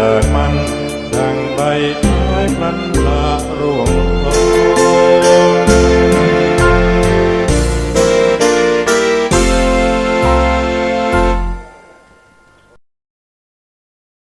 เกิมันดังใบไม้พลันลาร่วง